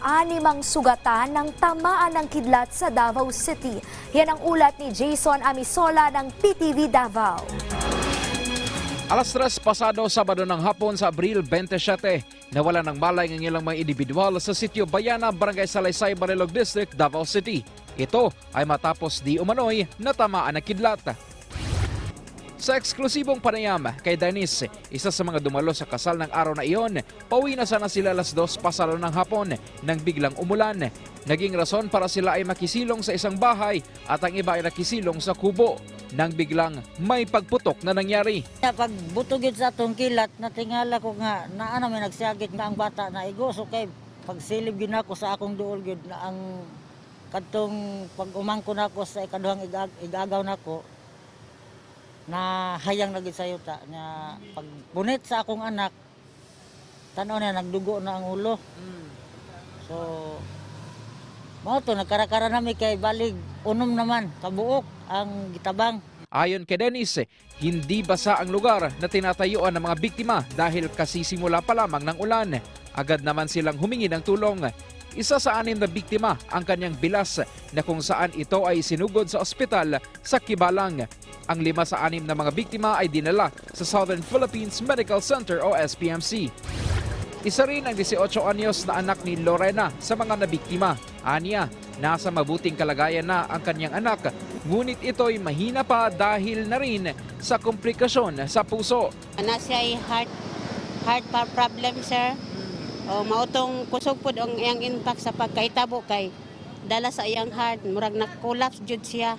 animang sugatan ng tamaan ng kidlat sa Davao City. Yan ang ulat ni Jason Amisola ng PTV Davao. Alas 3 pasado Sabado ng hapon sa Abril 27, nawala ng malay ng ilang mga individual sa sitio Bayana, Barangay Salaysay, Marilog District, Davao City. Ito ay matapos di umano'y natamaan ng kidlat. Sa eksklusibong panayam kay Dennis, isa sa mga dumalo sa kasal ng araw na iyon, pauwi na sana sila alas dos pasalo ng hapon nang biglang umulan. Naging rason para sila ay makisilong sa isang bahay at ang iba ay nakisilong sa kubo nang biglang may pagputok na nangyari. Ya, pag butog yun sa atong kilat, natingala ko nga, naa na may nagsiyagit nga ang bata na igo. So kay pagsilib yun ako sa akong duol yun na ang kadtong pag umangko na ako sa ikaduhang igag, igagaw na ko, na hayang lagi sa yuta nya pag bunit sa akong anak tanaw na nagdugo na ang ulo so mao to nagkarakara nami kay balig unom naman kabuok ang gitabang Ayon kay Dennis, hindi basa ang lugar na tinatayuan ng mga biktima dahil kasisimula pa lamang ng ulan. Agad naman silang humingi ng tulong. Isa sa anim na biktima ang kanyang bilas na kung saan ito ay sinugod sa ospital sa Kibalang. Ang lima sa anim na mga biktima ay dinala sa Southern Philippines Medical Center o SPMC. Isa rin ang 18 anyos na anak ni Lorena sa mga nabiktima. Anya, nasa mabuting kalagayan na ang kanyang anak, ngunit ito'y mahina pa dahil na rin sa komplikasyon sa puso. Ana siya ay heart heart problem sir. O mautong kusog pud ang iyang impact sa pagkaitabo kay dala sa iyang heart murag na-collapse jud siya.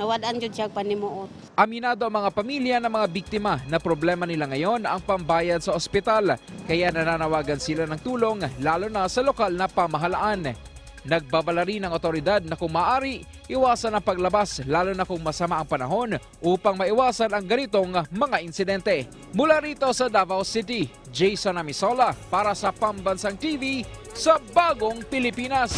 Nawadan jud siya panimuot. Aminado ang mga pamilya ng mga biktima na problema nila ngayon ang pambayad sa ospital, kaya nananawagan sila ng tulong lalo na sa lokal na pamahalaan. Nagbabala rin ang otoridad na kung maaari, iwasan ang paglabas lalo na kung masama ang panahon upang maiwasan ang ganitong mga insidente. Mula rito sa Davao City, Jason Amisola para sa Pambansang TV sa Bagong Pilipinas.